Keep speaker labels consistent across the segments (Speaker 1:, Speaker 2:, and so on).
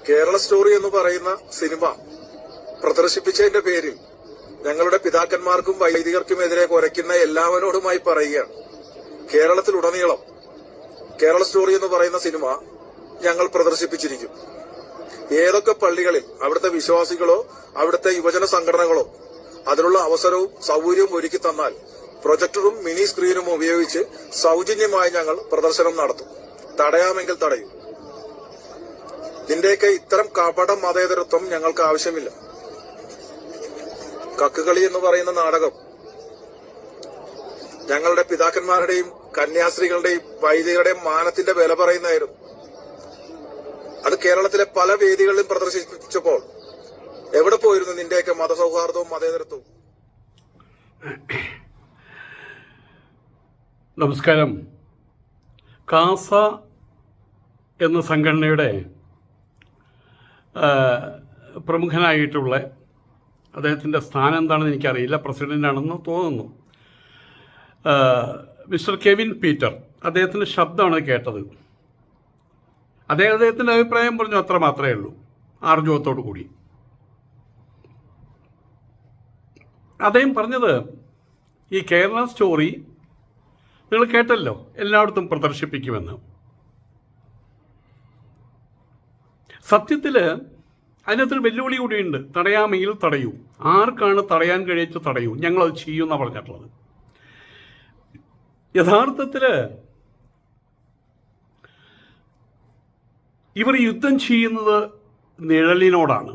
Speaker 1: Kerala story എന്ന് പറയുന്ന cinema പ്രദർശിപ്പിച്ചതിന്റെ പേരിൽ ഞങ്ങളുടെ പിതാക്കന്മാർക്കും വൈദികർക്കുമെതിരെ കുരയ്ക്കുന്ന എല്ലാവരോടുമായി പറയുകയാണ്. കേരളത്തിലുടനീളം കേരള സ്റ്റോറി എന്ന് പറയുന്ന സിനിമ ഞങ്ങൾ പ്രദർശിപ്പിച്ചിരിക്കും. ഏതൊക്കെ പള്ളികളിൽ അവിടുത്തെ വിശ്വാസികളോ അവിടുത്തെ യുവജന സംഘടനകളോ അതിനുള്ള അവസരവും സൗകര്യവും ഒരുക്കി തന്നാൽ പ്രൊജക്ടറും മിനി സ്ക്രീനും ഉപയോഗിച്ച് സൗജന്യമായി ഞങ്ങൾ പ്രദർശനം നടത്തും. തടയാമെങ്കിൽ തടയും. നിന്റെയൊക്കെ ഇത്തരം കപട മതേതരത്വം ഞങ്ങൾക്ക് ആവശ്യമില്ല. കക്കുകളി എന്ന് പറയുന്ന നാടകം ഞങ്ങളുടെ പിതാക്കന്മാരുടെയും കന്യാസ്ത്രീകളുടെയും വൈദികരുടെയും മാനത്തിന്റെ വില പറയുന്നതായിരുന്നു. അത് കേരളത്തിലെ പല വേദികളിലും പ്രദർശിപ്പിച്ചപ്പോൾ എവിടെ പോയിരുന്നു നിന്റെയൊക്കെ മതസൗഹാർദ്ദവും മതേതരത്വവും?
Speaker 2: നമസ്കാരം. കാസ എന്ന സംഘടനയുടെ പ്രമുഖനായിട്ടുള്ള അദ്ദേഹത്തിന്റെ സ്ഥാനം എന്താണെന്ന് എനിക്കറിയില്ല. പ്രസിഡന്റാണെന്ന് തോന്നുന്നു. മിസ്റ്റർ കെവിൻ പീറ്റർ അദ്ദേഹത്തിന്റെ ശബ്ദമാണ് കേട്ടത്. അദ്ദേഹം അദ്ദേഹത്തിന്റെ അഭിപ്രായം പറഞ്ഞു അത്ര മാത്രമേ ഉള്ളൂ. ആർജവത്തോടു കൂടി. അദ്ദേഹം പറഞ്ഞത് ഈ കേരള സ്റ്റോറി നിങ്ങൾ കേട്ടല്ലോ എല്ലായിടത്തും പ്രദർശിപ്പിക്കുമെന്ന്. സത്യത്തിൽ അതിനകത്തൊരു വെല്ലുവിളി കൂടിയുണ്ട്. തടയാമെങ്കിൽ തടയൂ. ആർക്കാണ് തടയാൻ കഴിയച്ച് തടയൂ. ഞങ്ങളത് ചെയ്യുമെന്നാണ് പറഞ്ഞിട്ടുള്ളത്. യഥാർത്ഥത്തിൽ ഇവർ യുദ്ധം ചെയ്യുന്നത് നിഴലിനോടാണ്.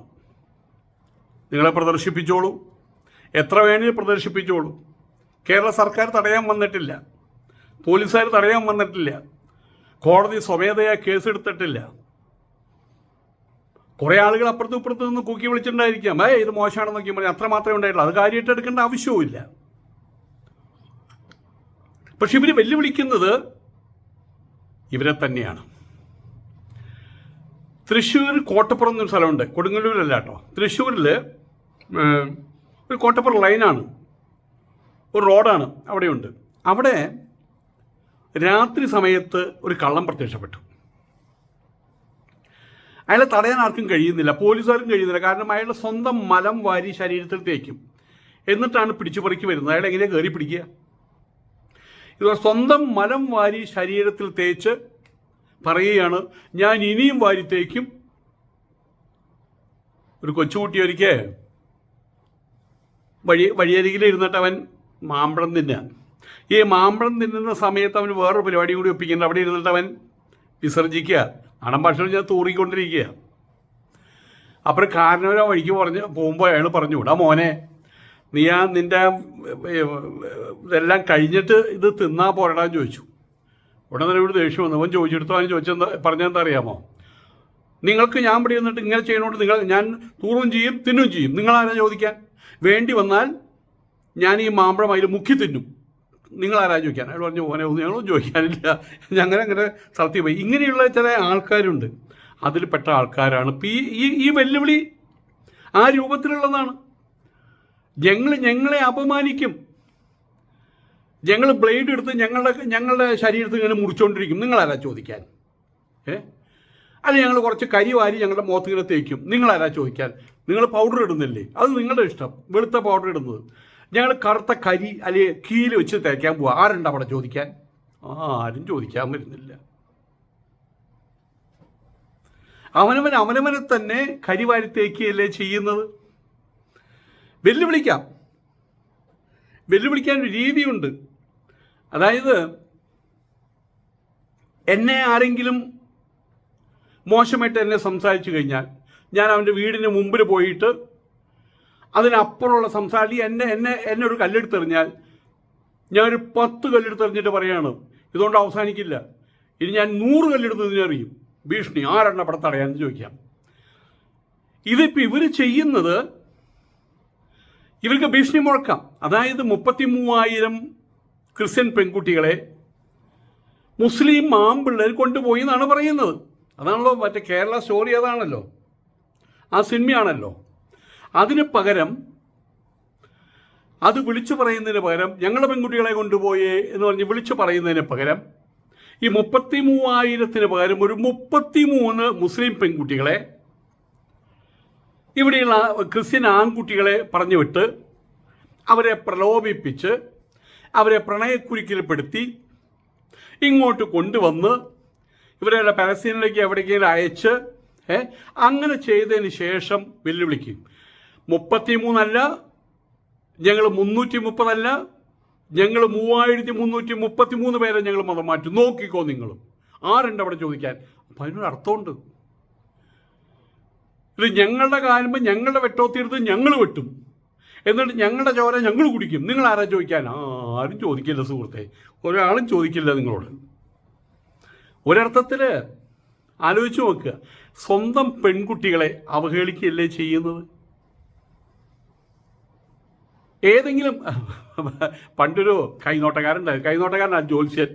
Speaker 2: നിങ്ങളെ പ്രദർശിപ്പിച്ചോളൂ. എത്ര വേണേലും പ്രദർശിപ്പിച്ചോളൂ. കേരള സർക്കാർ തടയാൻ വന്നിട്ടില്ല. പോലീസുകാർ തടയാൻ വന്നിട്ടില്ല. കോടതി സ്വമേധയാ കേസെടുത്തിട്ടില്ല. കുറേ ആളുകൾ അപ്പുറത്തും ഇപ്പുറത്തു നിന്ന് കൂക്കി വിളിച്ചിട്ടുണ്ടായിരിക്കാം. ഏ ഇത് മോശമാണെന്നൊക്കെ പറഞ്ഞാൽ അത്ര മാത്രമേ ഉണ്ടായിട്ടുള്ളൂ. അത് കാര്യമായിട്ട് എടുക്കേണ്ട ആവശ്യവുമില്ല പക്ഷെ ഇവർ വെല്ലുവിളിക്കുന്നത് ഇവരെ തന്നെയാണ്. തൃശ്ശൂർ കോട്ടപ്പുറം എന്നൊരു സ്ഥലമുണ്ട്. കൊടുങ്ങല്ലൂരല്ല കേട്ടോ. തൃശ്ശൂരിൽ ഒരു കോട്ടപ്പുറം ലൈനാണ്. ഒരു റോഡാണ് അവിടെയുണ്ട്. അവിടെ രാത്രി സമയത്ത് ഒരു കള്ളം പ്രത്യക്ഷപ്പെട്ടു. അയാളെ തടയാൻ ആർക്കും കഴിയുന്നില്ല പോലീസുകാർക്കും കഴിയുന്നില്ല. കാരണം അയാളുടെ സ്വന്തം മലം വാരി ശരീരത്തിൽ തേക്കും. എന്നിട്ടാണ് പിടിച്ചുപറിക്ക് വരുന്നത്. അയാൾ എങ്ങനെയാണ് കയറി പിടിക്കുക? ഇവർ സ്വന്തം മലം വാരി ശരീരത്തിൽ തേച്ച് പറയുകയാണ് ഞാൻ ഇനിയും വാരി തേക്കും. ഒരു കൊച്ചുകുട്ടി ഒരിക്കൽ വഴി വഴിയരികിൽ ഇരുന്നിട്ട് അവൻ മാമ്പഴം തിന്നാൻ ഈ മാമ്പഴം തിന്നുന്ന സമയത്ത് അവന് വേറൊരു പരിപാടി കൂടി ഒപ്പിക്കുന്നുണ്ട്. അവിടെ ഇരുന്നിട്ട് അവൻ വിസർജിക്കുക. ഭക്ഷണം ഞാൻ തൂറിക്കൊണ്ടിരിക്കുക അപ്പോൾ കാരണവരോ വഴിക്ക് പറഞ്ഞ് പോകുമ്പോൾ അയാൾ പറഞ്ഞു വിടാ മോനെ നീ ആ നിന്റെ ഇതെല്ലാം കഴിഞ്ഞിട്ട് ഇത് തിന്നാ പോരടാന്ന് ചോദിച്ചു. ഉടനെ തന്നെ ഇവിടെ ദേഷ്യം വന്നു. അവൻ ചോദിച്ചെടുത്തോ? അവൻ ചോദിച്ചെന്താ പറഞ്ഞെന്താ അറിയാമോ? നിങ്ങൾക്ക് ഞാൻ ഇവിടെ ഇങ്ങനെ ചെയ്യണോണ്ട് നിങ്ങൾ ഞാൻ തൂറും ചെയ്യും തിന്നും ചെയ്യും. നിങ്ങളാരാ ചോദിക്കാൻ? വേണ്ടി വന്നാൽ ഞാൻ ഈ മാമ്പഴം അതിൽ മുക്കി തിന്നും. നിങ്ങളാരാ ചോദിക്കാൻ അയാൾ പറഞ്ഞു ഓനെ ഒന്നും ഞങ്ങളും ചോദിക്കാനില്ല. ഞങ്ങൾ അങ്ങനെ സ്ഥലത്തിൽ പോയി. ഇങ്ങനെയുള്ള ചില ആൾക്കാരുണ്ട്. അതിൽപ്പെട്ട ആൾക്കാരാണ്. ഇപ്പം ഈ ഈ വെല്ലുവിളി ആ രൂപത്തിലുള്ളതാണ്. ഞങ്ങൾ ഞങ്ങളെ അപമാനിക്കും. ഞങ്ങൾ ബ്ലേഡ് എടുത്ത് ഞങ്ങളുടെ ഞങ്ങളുടെ ശരീരത്തിൽ ഇങ്ങനെ മുറിച്ചുകൊണ്ടിരിക്കും നിങ്ങളാരാ ചോദിക്കാൻ? ഏ? അല്ല ഞങ്ങൾ കുറച്ച് കരി വാരി ഞങ്ങളുടെ മുഖത്ത് ഇങ്ങനെ തേക്കും. നിങ്ങളാരാ ചോദിക്കാൻ? നിങ്ങൾ പൗഡർ ഇടുന്നില്ലേ? അത് നിങ്ങളുടെ ഇഷ്ടം. വെളുത്ത പൗഡർ ഇടുന്നത്. ഞങ്ങൾ കറുത്ത കരി അല്ലെങ്കിൽ കീൽ വെച്ച് തേക്കാൻ പോവാ. ആരുണ്ട് അവിടെ ചോദിക്കാൻ? ആരും ചോദിക്കാൻ വരുന്നില്ല. അവനവൻ അവനവനെ തന്നെ കരി വാരി തേക്കുകയല്ലേ ചെയ്യുന്നത്? വെല്ലുവിളിക്കാം. വെല്ലുവിളിക്കാൻ ഒരു രീതിയുണ്ട്. അതായത് എന്നെ ആരെങ്കിലും മോശമായിട്ട് എന്നെ സംസാരിച്ചു കഴിഞ്ഞാൽ ഞാൻ അവന്റെ വീടിന് മുമ്പിൽ പോയിട്ട് അതിനപ്പുറമുള്ള സംസാരം. എന്നെ എന്നെ എന്നെ ഒരു കല്ലെടുത്തെറിഞ്ഞാൽ ഞാനൊരു പത്ത് കല്ലെടുത്തെറിഞ്ഞിട്ട് പറയാണ്. ഇതുകൊണ്ട് അവസാനിക്കില്ല. ഇനി ഞാൻ നൂറ് കല്ലെടുത്ത് ഇതിനെറിയും ഭീഷണി ആരെണ്ണ പടം തടയാന്ന് ചോദിക്കാം. ഇതിപ്പോൾ ഇവർ ചെയ്യുന്നത് ഇവർക്ക് ഭീഷണി മുഴക്കാം. അതായത് മുപ്പത്തി മൂവായിരം ക്രിസ്ത്യൻ പെൺകുട്ടികളെ മുസ്ലിം ആമ്പിള്ളേർ കൊണ്ടുപോയി എന്നാണ് പറയുന്നത്. അതാണല്ലോ മറ്റേ കേരള സ്റ്റോറി അതാണല്ലോ. ആ സിനിമയാണല്ലോ. അതിന് പകരം അത് വിളിച്ചു പറയുന്നതിന് പകരം ഞങ്ങളുടെ പെൺകുട്ടികളെ കൊണ്ടുപോയേ എന്ന് പറഞ്ഞ് വിളിച്ചു പറയുന്നതിന് പകരം ഈ മുപ്പത്തി മൂവായിരത്തിന് പകരം ഒരു മുപ്പത്തി മൂന്ന് മുസ്ലിം പെൺകുട്ടികളെ ഇവിടെയുള്ള ക്രിസ്ത്യൻ ആൺകുട്ടികളെ പറഞ്ഞു വിട്ട് അവരെ പ്രലോഭിപ്പിച്ച് അവരെ പ്രണയക്കുരുക്കിൽപ്പെടുത്തി ഇങ്ങോട്ട് കൊണ്ടുവന്ന് ഇവരെ പലസ്തീനിലേക്ക് എവിടെയെങ്കിലും അയച്ച് അങ്ങനെ ചെയ്തതിന് ശേഷം വെല്ലുവിളിക്കും. മുപ്പത്തിമൂന്നല്ല ഞങ്ങൾ മുന്നൂറ്റി മുപ്പതല്ല ഞങ്ങൾ മൂവായിരത്തി മുന്നൂറ്റി മുപ്പത്തി മൂന്ന് പേരെ ഞങ്ങൾ മതം മാറ്റും. നോക്കിക്കോ നിങ്ങളും. ആരുണ്ട് അവിടെ ചോദിക്കാൻ? അപ്പം അതിനൊരു അർത്ഥമുണ്ട്. ഇത് ഞങ്ങളുടെ കാലുമ്പോൾ ഞങ്ങളുടെ വെട്ടോത്തിയെടുത്ത് ഞങ്ങൾ വെട്ടും. എന്നിട്ട് ഞങ്ങളുടെ ചോര ഞങ്ങൾ കുടിക്കും. നിങ്ങൾ ആരാ ചോദിക്കാൻ? ആരും ചോദിക്കില്ല സുഹൃത്തെ. ഒരാളും ചോദിക്കില്ല നിങ്ങളോട്. ഒരർത്ഥത്തിൽ ആലോചിച്ച് നോക്കുക. സ്വന്തം പെൺകുട്ടികളെ അവഹേളിക്കുകയല്ലേ ചെയ്യുന്നത്? ഏതെങ്കിലും പണ്ടൊരു കൈനോട്ടക്കാരുണ്ടായിരുന്നു കൈനോട്ടക്കാരനാണ് ജോത്സ്യൻ.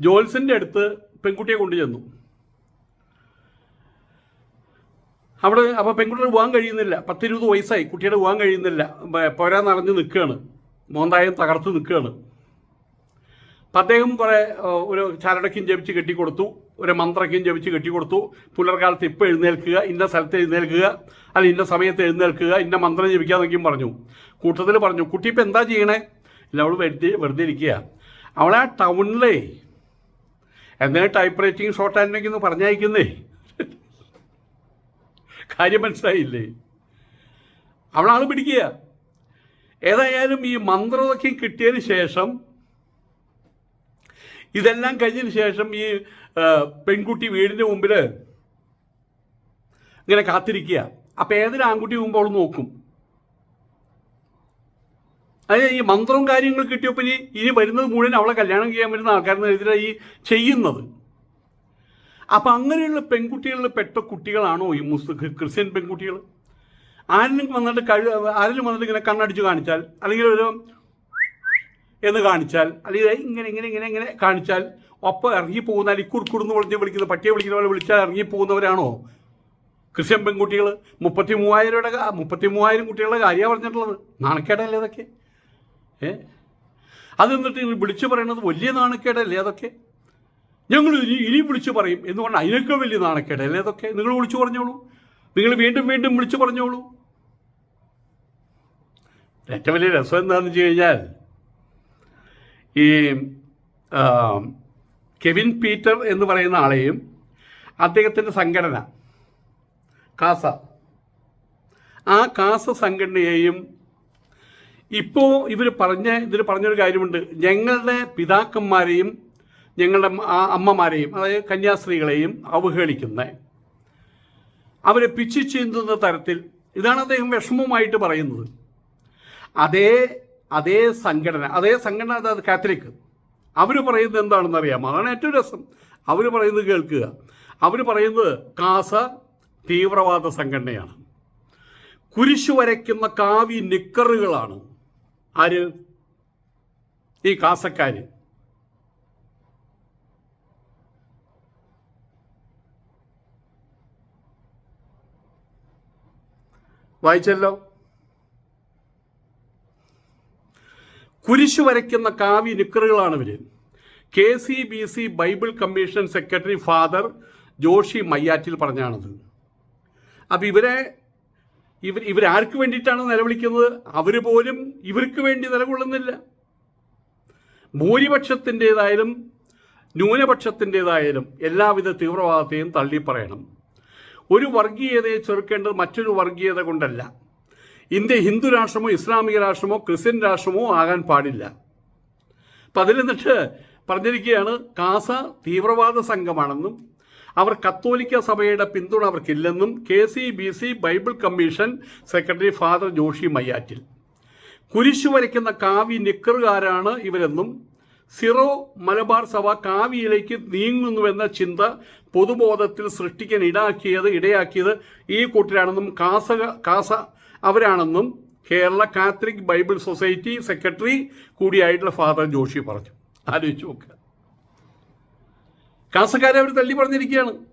Speaker 2: ജോത്സ്യന്റെ അടുത്ത് പെൺകുട്ടിയെ കൊണ്ടുചെന്നു. അവിടെ അപ്പോൾ പെൺകുട്ടിയുടെ പോകാൻ കഴിയുന്നില്ല. പത്തിരുപത് വയസ്സായി. കുട്ടിയുടെ പോകാൻ കഴിയുന്നില്ല. പോരാ നിറഞ്ഞ് നിൽക്കുകയാണ്. മോന്തായം തകർത്ത് നിൽക്കുകയാണ്. അപ്പം അദ്ദേഹം കുറേ ഒരു ചരടക്കും ജപിച്ച് കെട്ടിക്കൊടുത്തു. ഒരു മന്ത്രക്കും ജപിച്ച് കെട്ടിക്കൊടുത്തു പുലർക്കാലത്ത് ഇപ്പോൾ എഴുന്നേൽക്കുക ഇന്ന സ്ഥലത്ത് എഴുന്നേൽക്കുക അല്ല ഇന്ന സമയത്ത് എഴുന്നേൽക്കുക ഇന്ന മന്ത്രം ജപിക്കാന്നൊക്കെയും പറഞ്ഞു. കൂട്ടത്തിൽ പറഞ്ഞു കുട്ടി ഇപ്പം എന്താ ചെയ്യണേ? ഇല്ല അവൾ വെറുതെ വെറുതെ ഇരിക്കുക. അവളെ ആ ടൗണിലെ എന്തെങ്കിലും ടൈപ്പ് റൈറ്റിംഗ് ഷോർട്ട് ഹാൻഡിലേക്ക് ഒന്ന് പറഞ്ഞയക്കുന്നേ? കാര്യം മനസ്സിലായില്ലേ? അവളാൾ പിടിക്കുക. ഏതായാലും ഈ മന്ത്രമൊക്കെ കിട്ടിയതിന് ശേഷം ഇതെല്ലാം കഴിഞ്ഞതിന് ശേഷം ഈ പെൺകുട്ടി വീടിന്റെ മുമ്പിൽ ഇങ്ങനെ കാത്തിരിക്കുക. അപ്പം ഏതൊരു ആൺകുട്ടി മുമ്പ് അവൾ നോക്കും. അതെ ഈ മന്ത്രവും കാര്യങ്ങൾ കിട്ടിയപ്പോൾ ഇനി ഇനി വരുന്നത് മുഴുവൻ അവളെ കല്യാണം ചെയ്യാൻ വരുന്ന ആൾക്കാരെന്നെതിരെ ഈ ചെയ്യുന്നത്. അപ്പം അങ്ങനെയുള്ള പെൺകുട്ടികളിൽ പെട്ട കുട്ടികളാണോ ഈ മുസ്ലിം ക്രിസ്ത്യൻ പെൺകുട്ടികൾ ആരെങ്കിലും വന്നിട്ട് കഴി ആരെങ്കിലും വന്നിട്ട് ഇങ്ങനെ കണ്ണടിച്ച് കാണിച്ചാൽ അല്ലെങ്കിൽ ഒരു എന്ന് കാണിച്ചാൽ അല്ലെങ്കിൽ ഇങ്ങനെ ഇങ്ങനെ ഇങ്ങനെ ഇങ്ങനെ കാണിച്ചാൽ ഒപ്പം ഇറങ്ങി പോകുന്ന കുറുക്കുറുന്ന് വിളിച്ച് വിളിക്കുന്ന പട്ടിയെ വിളിക്കുന്ന പോലെ വിളിച്ചാൽ ഇറങ്ങി പോകുന്നവരാണോ? ക്രിസ്ത്യൻ പെൺകുട്ടികൾ മുപ്പത്തി മൂവായിരയുടെ മുപ്പത്തി മൂവായിരം കുട്ടികളുടെ കാര്യമാണ് പറഞ്ഞിട്ടുള്ളത്. നാണക്കേടല്ലേ അതൊക്കെ? ഏ? അത് എന്നിട്ട് വിളിച്ചു പറയുന്നത് വലിയ നാണക്കേടല്ലേ അതൊക്കെ? ഞങ്ങൾ ഇനി ഇനി വിളിച്ചു പറയും. എന്ന് പറഞ്ഞാൽ അതിനൊക്കെ വലിയ നാണക്കേടല്ലേ അതൊക്കെ? നിങ്ങൾ വിളിച്ചു പറഞ്ഞോളൂ. നിങ്ങൾ വീണ്ടും വീണ്ടും വിളിച്ചു പറഞ്ഞോളൂ. ഏറ്റവും വലിയ രസം എന്താണെന്ന് വെച്ച് കഴിഞ്ഞാൽ ഈ കെവിൻ പീറ്റർ എന്ന് പറയുന്ന ആളെയും അദ്ദേഹത്തിന്റെ സംഘടന കാസ. ആ കാസ സംഘടനയെയും ഇപ്പോൾ ഇവർ പറഞ്ഞ ഇതിൽ പറഞ്ഞൊരു കാര്യമുണ്ട്. ഞങ്ങളുടെ പിതാക്കന്മാരെയും ഞങ്ങളുടെ ആ അമ്മമാരെയും അതായത് കന്യാസ്ത്രീകളെയും അവഹേളിക്കുന്ന അവരെ പിച്ചു ചീന്തുന്ന തരത്തിൽ ഇതാണ് അദ്ദേഹം വിഷമമായിട്ട് പറയുന്നത്. അതേ അതേ സംഘടന അതേ സംഘടന അതായത് കാത്തലിക് അവർ പറയുന്നത് എന്താണെന്ന് അറിയാമോ? അതാണ് ഏറ്റവും രസം. അവർ പറയുന്നത് കേൾക്കുക. അവർ പറയുന്നത് കാസ തീവ്രവാദ സംഘടനയാണ്. കുരിശു വരയ്ക്കുന്ന കാവി നിക്കറുകളാണ്. ആര്? ഈ കാസക്കാര്. വായിച്ചല്ലോ? കുരിശു വരയ്ക്കുന്ന കാവ്യ നിക്കറുകളാണ് ഇവർ K C B C Bible commission secretary father Joshi മയ്യാറ്റിൽ പറഞ്ഞാണത്. അപ്പം ഇവരെ ഇവർ ഇവരാർക്ക് വേണ്ടിയിട്ടാണ് നിലവിളിക്കുന്നത്? അവർ പോലും ഇവർക്ക് വേണ്ടി നിലകൊള്ളുന്നില്ല. ഭൂരിപക്ഷത്തിന്റെതായാലും ന്യൂനപക്ഷത്തിന്റെതായാലും എല്ലാവിധ തീവ്രവാദത്തെയും തള്ളിപ്പറയണം. ഒരു വർഗീയതയെ ചെറുക്കേണ്ടത് മറ്റൊരു വർഗീയത കൊണ്ടല്ല. ഇന്ത്യ ഹിന്ദു രാഷ്ട്രമോ ഇസ്ലാമിക രാഷ്ട്രമോ ക്രിസ്ത്യൻ രാഷ്ട്രമോ ആകാൻ പാടില്ല. അപ്പം അതിൽ നിന്നിട്ട് പറഞ്ഞിരിക്കുകയാണ് കാസ തീവ്രവാദ സംഘമാണെന്നും അവർ കത്തോലിക്ക സഭയുടെ പിന്തുണ അവർക്കില്ലെന്നും K C B C Bible commission secretary Father Joshi Mayyattil. കുരിശു വരയ്ക്കുന്ന കാവി നിക്കറുകാരാണ് ഇവരെന്നും സിറോ മലബാർ സഭ കാവിയിലേക്ക് നീങ്ങുന്നുവെന്ന ചിന്ത പൊതുബോധത്തിൽ സൃഷ്ടിക്കാൻ ഇടാക്കിയത് ഇടയാക്കിയത് ഈ കൂട്ടരാണെന്നും CASA CASA അവരാണെന്നും Kerala Catholic Bible society secretary കൂടിയായിട്ടുള്ള father Joshi പറഞ്ഞു. ആലോചിച്ച് നോക്കുക കാസക്കാരെ അവർ തള്ളി പറഞ്ഞിരിക്കുകയാണ്.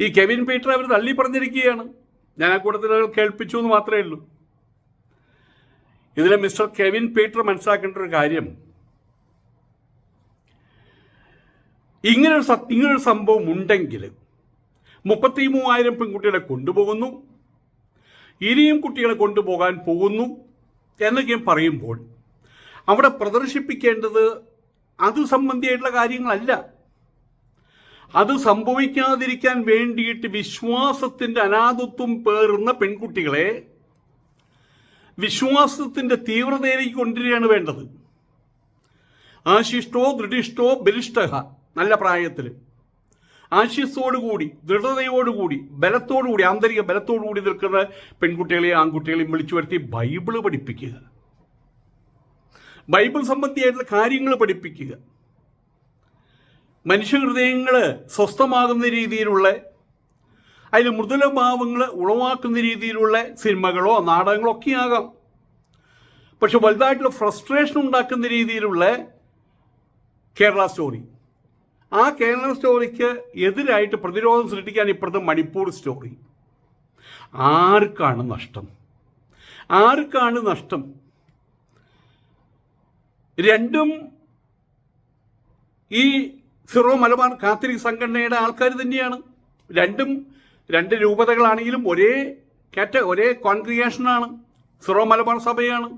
Speaker 2: ഈ കെവിൻ പീറ്റർ അവർ തള്ളി പറഞ്ഞിരിക്കുകയാണ്. ഞാൻ ആ കൂട്ടത്തിൽ കേൾപ്പിച്ചു എന്ന് മാത്രമേ ഉള്ളൂ. ഇതിലെ മിസ്റ്റർ കെവിൻ പീറ്റർ മനസ്സിലാക്കേണ്ട ഒരു കാര്യം. ഇങ്ങനൊരു ഇങ്ങനൊരു സംഭവം ഉണ്ടെങ്കിൽ മുപ്പത്തി മൂവായിരം പെൺകുട്ടികളെ കൊണ്ടുപോകുന്നു. ഇനിയും കുട്ടികളെ കൊണ്ടുപോകാൻ പോകുന്നു എന്നൊക്കെ പറയുമ്പോൾ അവിടെ പ്രദർശിപ്പിക്കേണ്ടത് അത് സംബന്ധിയായിട്ടുള്ള കാര്യങ്ങളല്ല. അത് സംഭവിക്കാതിരിക്കാൻ വേണ്ടിയിട്ട് വിശ്വാസത്തിന്റെ അനാഥത്വം പേറുന്ന പെൺകുട്ടികളെ വിശ്വാസത്തിന്റെ തീവ്രതയിലേക്ക് കൊണ്ടുവരികയാണ് വേണ്ടത്. ആശിഷ്ടോ ദൃഢിഷ്ടോ ബലിഷ്ടഹ നല്ല പ്രായത്തിൽ ആശിസ്സോടുകൂടി ദൃഢതയോടുകൂടി ബലത്തോടുകൂടി ആന്തരിക ബലത്തോടുകൂടി നിൽക്കുന്ന പെൺകുട്ടികളെയും ആൺകുട്ടികളെയും വിളിച്ചു വരുത്തി ബൈബിൾ പഠിപ്പിക്കുക. ബൈബിൾ സംബന്ധിയായിട്ടുള്ള കാര്യങ്ങൾ പഠിപ്പിക്കുക. മനുഷ്യഹൃദയങ്ങൾ സ്വസ്ഥമാകുന്ന രീതിയിലുള്ള അതിൽ മൃദുലഭാവങ്ങൾ ഉളവാക്കുന്ന രീതിയിലുള്ള സിനിമകളോ നാടകങ്ങളോ ഒക്കെ ആകാം. പക്ഷെ വലുതായിട്ടുള്ള ഫ്രസ്ട്രേഷൻ ഉണ്ടാക്കുന്ന രീതിയിലുള്ള കേരള സ്റ്റോറി ആ കേരള സ്റ്റോറിക്ക് എതിരായിട്ട് പ്രതിരോധം സൃഷ്ടിക്കാൻ ഇപ്പുറത്തെ മണിപ്പൂർ സ്റ്റോറി. ആർക്കാണ് നഷ്ടം? ആർക്കാണ് നഷ്ടം? രണ്ടും ഈ സിറോ മലബാർ കാത്തലിക് സംഘടനയുടെ ആൾക്കാർ തന്നെയാണ്. രണ്ടും രണ്ട് രൂപതകളാണെങ്കിലും ഒരേ കാറ്റ ഒരേ കോൺഗ്രിഗേഷനാണ് സിറോ മലബാർ സഭയാണ്.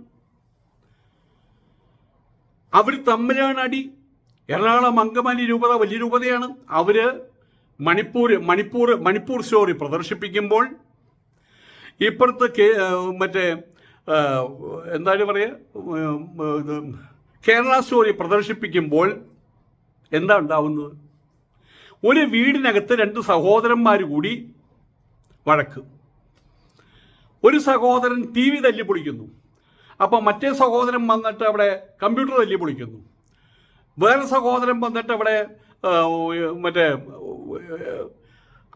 Speaker 2: അവർ തമ്മിലാണ് അടി. എറണാകുളം അങ്കമാലി രൂപത വലിയ രൂപതയാണ്. അവർ മണിപ്പൂർ മണിപ്പൂർ മണിപ്പൂർ സ്റ്റോറി പ്രദർശിപ്പിക്കുമ്പോൾ ഇപ്പുറത്ത് മറ്റേ എന്താണ് പറയുക കേരള സ്റ്റോറി പ്രദർശിപ്പിക്കുമ്പോൾ എന്താ ഉണ്ടാവുന്നത്? ഒരു വീടിനകത്ത് രണ്ട് സഹോദരന്മാർ കൂടി വഴക്ക്. ഒരു സഹോദരൻ ടി വി തല്ലി പൊളിക്കുന്നു അപ്പോൾ മറ്റേ സഹോദരൻ വന്നിട്ട് അവിടെ കമ്പ്യൂട്ടർ തല്ലി പൊളിക്കുന്നു വേറെ സഹോദരൻ വന്നിട്ട് അവിടെ മറ്റേ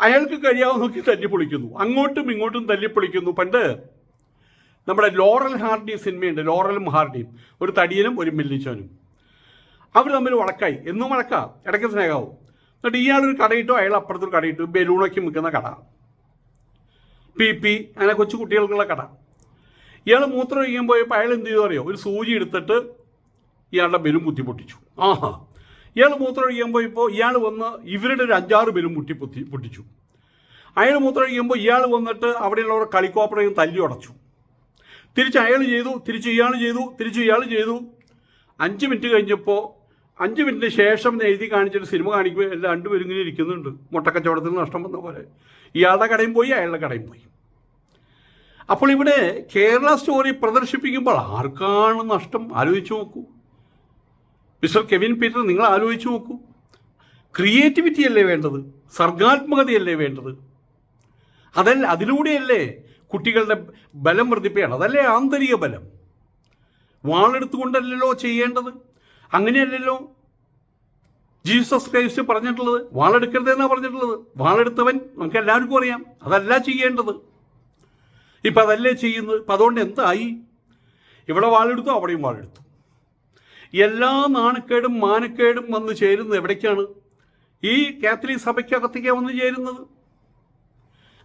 Speaker 2: അയാൾക്ക് കഴിയാവുന്നൊക്കെ തല്ലിപ്പൊളിക്കുന്നു. അങ്ങോട്ടും ഇങ്ങോട്ടും തല്ലിപ്പൊളിക്കുന്നു. പണ്ട് നമ്മുടെ ലോറൽ ഹാർഡി സിനിമയുണ്ട് ലോറലും ഹാർഡിയും ഒരു തടിയനും ഒരു മില്ലിച്ചോനും. അവർ തമ്മിൽ വഴക്കായി. എന്നും വഴക്കാ. ഇടയ്ക്ക് സ്നേഹാവും. എന്നിട്ട് ഇയാളൊരു കടയിട്ടു അയാൾ അപ്പുറത്തൊരു കടയിട്ടു ബലൂണൊക്കെ വിൽക്കുന്ന കട. പി പി അങ്ങനെ കൊച്ചു കുട്ടികൾക്കുള്ള കട. ഇയാൾ മൂത്രം ഒഴിക്കാൻ പോയപ്പോൾ അയാൾ എന്ത് ചെയ്തു അറിയോ? ഒരു സൂചി എടുത്തിട്ട് ഇയാളുടെ ബലൂൺ കുത്തി പൊട്ടിച്ചു ആഹാ. ഇയാൾ മൂത്രമൊഴിക്കുമ്പോൾ ഇപ്പോൾ ഇയാൾ വന്ന് ഇവരുടെ ഒരു അഞ്ചാറ് പേരും മുട്ടി പൊത്തി പൊട്ടിച്ചു. അയാൾ മൂത്രമൊഴിക്കുമ്പോൾ ഇയാൾ വന്നിട്ട് അവിടെയുള്ളവരെ കളിക്കോപ്പറയും തല്ലി ഉടച്ചു. തിരിച്ച് അയാൾ ചെയ്തു തിരിച്ച് ഇയാൾ ചെയ്തു തിരിച്ച് ഇയാൾ ചെയ്തു. അഞ്ച് മിനിറ്റ് കഴിഞ്ഞപ്പോൾ അഞ്ച് മിനിറ്റിന് ശേഷം എഴുതി കാണിച്ചിട്ട് സിനിമ കാണിക്കുമ്പോൾ എല്ലാം രണ്ടുപേരും ഇങ്ങനെ ഇരിക്കുന്നുണ്ട്. മുട്ടക്കച്ചവടത്തിൽ നഷ്ടം വന്ന പോലെ. ഇയാളുടെ കടയും പോയി അയാളുടെ കടയും പോയി. അപ്പോൾ ഇവിടെ കേരള സ്റ്റോറി പ്രദർശിപ്പിക്കുമ്പോൾ ആർക്കാണ് നഷ്ടം? ആലോചിച്ച് നോക്കൂ. മിസ്റ്റർ കെവിൻ പീറ്റർ നിങ്ങൾ ആലോചിച്ച് നോക്കൂ. ക്രിയേറ്റിവിറ്റി അല്ലേ വേണ്ടത്? സർഗാത്മകതയല്ലേ വേണ്ടത്? അതല്ല അതിലൂടെയല്ലേ കുട്ടികളുടെ ബലം വർദ്ധിപ്പിക്കണം അതല്ലേ ആന്തരിക ബലം? വാളെടുത്തുകൊണ്ടല്ലല്ലോ ചെയ്യേണ്ടത്? അങ്ങനെയല്ലല്ലോ ജീസസ് ക്രൈസ്റ്റ് പറഞ്ഞിട്ടുള്ളത്? വാളെടുക്കരുത് എന്നാണ് പറഞ്ഞിട്ടുള്ളത്? വാളെടുത്തവൻ നമുക്ക് എല്ലാവർക്കും അറിയാം. അതല്ല ചെയ്യേണ്ടത്. ഇപ്പം അതല്ലേ ചെയ്യുന്നത്? ഇപ്പം അതുകൊണ്ട് എന്തായി? ഇവിടെ വാളെടുത്തു അവിടെയും വാളെടുത്തു. എല്ലാ നാണക്കേടും മാനക്കേടും വന്ന് ചേരുന്നത് എവിടേക്കാണ്? ഈ കാത്തലിക് സഭയ്ക്കകത്തേക്കാണ് വന്ന് ചേരുന്നത്?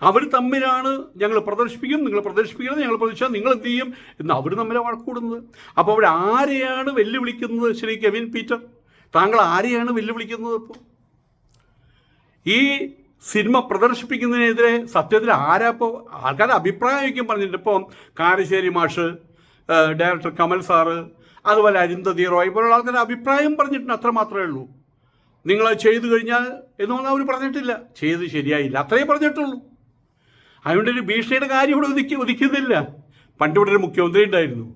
Speaker 2: അവർ തമ്മിലാണ് ഞങ്ങൾ പ്രദർശിപ്പിക്കും നിങ്ങൾ പ്രദർശിപ്പിക്കുന്നത് ഞങ്ങൾ പ്രദർശിച്ചാൽ നിങ്ങൾ എന്ത് ചെയ്യും? എന്ന് അവർ തമ്മിലെ വഴക്കൂടുന്നത്. അപ്പോൾ അവിടെ ആരെയാണ് വെല്ലുവിളിക്കുന്നത്? ശ്രീ കെവിൻ പീറ്റർ താങ്കൾ ആരെയാണ് വെല്ലുവിളിക്കുന്നത് ഇപ്പോൾ ഈ സിനിമ പ്രദർശിപ്പിക്കുന്നതിനെതിരെ സത്യത്തിൽ ആരാ ഇപ്പോൾ ആൾക്കാരുടെ അഭിപ്രായമൊക്കെ പറഞ്ഞിട്ടുണ്ട്. ഇപ്പം കാരശ്ശേരി മാഷ് ഡയറക്ടർ കമൽ സാറ് അതുപോലെ അരുന്ധതി റോയ് പോലുള്ള ആൾക്കാരുടെ അഭിപ്രായം പറഞ്ഞിട്ടുണ്ട് അത്ര മാത്രമേ ഉള്ളൂ. നിങ്ങൾ ചെയ്തു കഴിഞ്ഞാൽ എന്ന് എന്നൊന്നും അവർ പറഞ്ഞിട്ടില്ല. ചെയ്ത് ശരിയായില്ല. അത്രയേ പറഞ്ഞിട്ടുള്ളൂ. അതുകൊണ്ട് ഒരു ഭീഷണിയുടെ കാര്യം ഇവിടെ ഒതുക്കി ഒതുക്കുന്നില്ല പണ്ട് ഇവിടെ ഒരു മുഖ്യമന്ത്രി ഉണ്ടായിരുന്നു.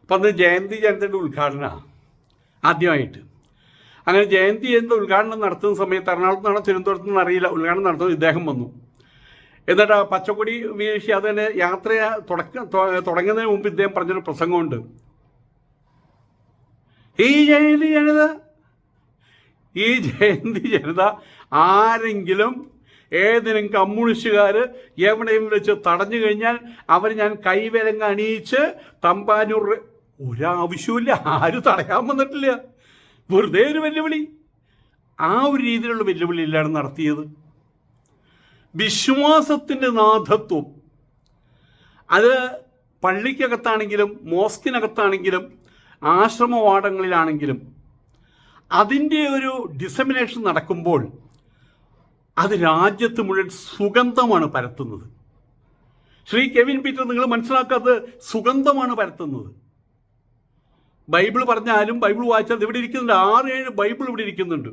Speaker 2: അപ്പം അന്ന് ജയന്തി ജയന്തിയുടെ ഉദ്ഘാടന ആദ്യമായിട്ട്. അങ്ങനെ ജയന്തി ജയന്തി ഉദ്ഘാടനം നടത്തുന്ന സമയത്ത് എറണാകുളത്ത് നിന്നാണോ തിരുവനന്തപുരത്ത് നിന്ന് അറിയില്ല. ഉദ്ഘാടനം നടത്തുന്ന ഇദ്ദേഹം വന്നു. എന്നിട്ട് ആ പച്ചക്കൊടി വീഴ്ച തന്നെ യാത്ര തുടക്ക തുടങ്ങുന്നതിന് മുമ്പ് ഇദ്ദേഹം പറഞ്ഞൊരു പ്രസംഗമുണ്ട്. ഈ ജയന്തി ജനത ഈ ജയന്തി ജനത ആരെങ്കിലും ഏതെങ്കിലും കമ്മ്യൂണിസ്റ്റുകാർ എവിടെയും വെച്ച് തടഞ്ഞു കഴിഞ്ഞാൽ അവർ ഞാൻ കൈവിലങ്ങ് അണിയിച്ച് തമ്പാനൂർ ഒരാവശ്യമില്ല ആരും തടയാൻ വന്നിട്ടില്ല. വെറുതെ ഒരു വെല്ലുവിളി. ആ ഒരു രീതിയിലുള്ള വെല്ലുവിളി വെല്ലുവിളിയിലാണ് നടത്തിയത്. വിശ്വാസത്തിന്റെ നാഥത്വം. അത് പള്ളിക്കകത്താണെങ്കിലും മോസ്കിനകത്താണെങ്കിലും ആശ്രമവാടങ്ങളിലാണെങ്കിലും അതിന്റെ ഒരു ഡിസമിനേഷൻ നടക്കുമ്പോൾ അത് രാജ്യത്ത് മുഴുവൻ സുഗന്ധമാണ് പരത്തുന്നത്. ശ്രീ കെവിൻ പീറ്റർ നിങ്ങൾ മനസ്സിലാക്കാത്തത് സുഗന്ധമാണ് പരത്തുന്നത്. ബൈബിൾ പറഞ്ഞാലും ബൈബിൾ വായിച്ചാൽ ഇവിടെ ഇരിക്കുന്നുണ്ട്. ആറ് ഏഴ് ബൈബിൾ ഇവിടെ ഇരിക്കുന്നുണ്ട്.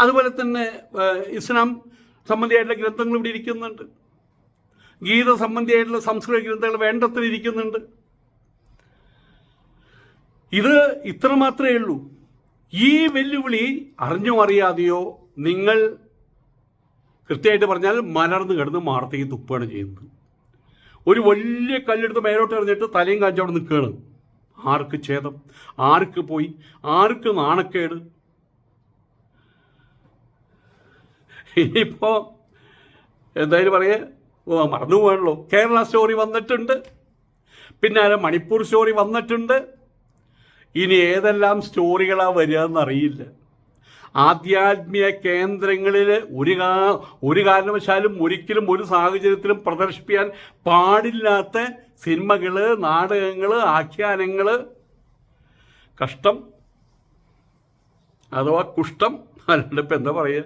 Speaker 2: അതുപോലെ തന്നെ ഇസ്ലാം സംബന്ധിയായിട്ടുള്ള ഗ്രന്ഥങ്ങൾ ഇവിടെ ഇരിക്കുന്നുണ്ട്. ഗീത സംബന്ധിയായിട്ടുള്ള സംസ്കൃത ഗ്രന്ഥങ്ങൾ വേണ്ടത്തിൽ ഇരിക്കുന്നുണ്ട്. ഇത് ഇത്ര മാത്രമേ ഉള്ളൂ. ഈ വെല്ലുവിളി അറിഞ്ഞോ അറിയാതെയോ നിങ്ങൾ കൃത്യമായിട്ട് പറഞ്ഞാൽ മലർന്ന് കിടന്ന് മാർത്തേക്ക് തുപ്പുകയാണ് ചെയ്യുന്നത്. ഒരു വലിയ കല്ലെടുത്ത് മേലോട്ട് എറിഞ്ഞിട്ട് തലയും കാഞ്ച് അവിടെ നിൽക്കുകയാണ്. ആർക്ക് ഛേദം? ആർക്ക് പോയി? ആർക്ക് നാണക്കേട്? ഇനിയിപ്പോൾ എന്തായാലും പറയേ മറന്നു പോകണല്ലോ. കേരള സ്റ്റോറി വന്നിട്ടുണ്ട്. പിന്നെ മണിപ്പൂർ സ്റ്റോറി വന്നിട്ടുണ്ട്. ഇനി ഏതെല്ലാം സ്റ്റോറികളാണ് വരിക എന്നറിയില്ല ആധ്യാത്മിക കേന്ദ്രങ്ങളിൽ ഒരു കാ ഒരു കാരണവശാലും ഒരിക്കലും ഒരു സാഹചര്യത്തിലും പ്രദർശിപ്പിക്കാൻ പാടില്ലാത്ത സിനിമകൾ നാടകങ്ങൾ ആഖ്യാനങ്ങൾ കഷ്ടം. അഥവാ കുഷ്ടം അല്ലാണ്ട് ഇപ്പം എന്താ പറയുക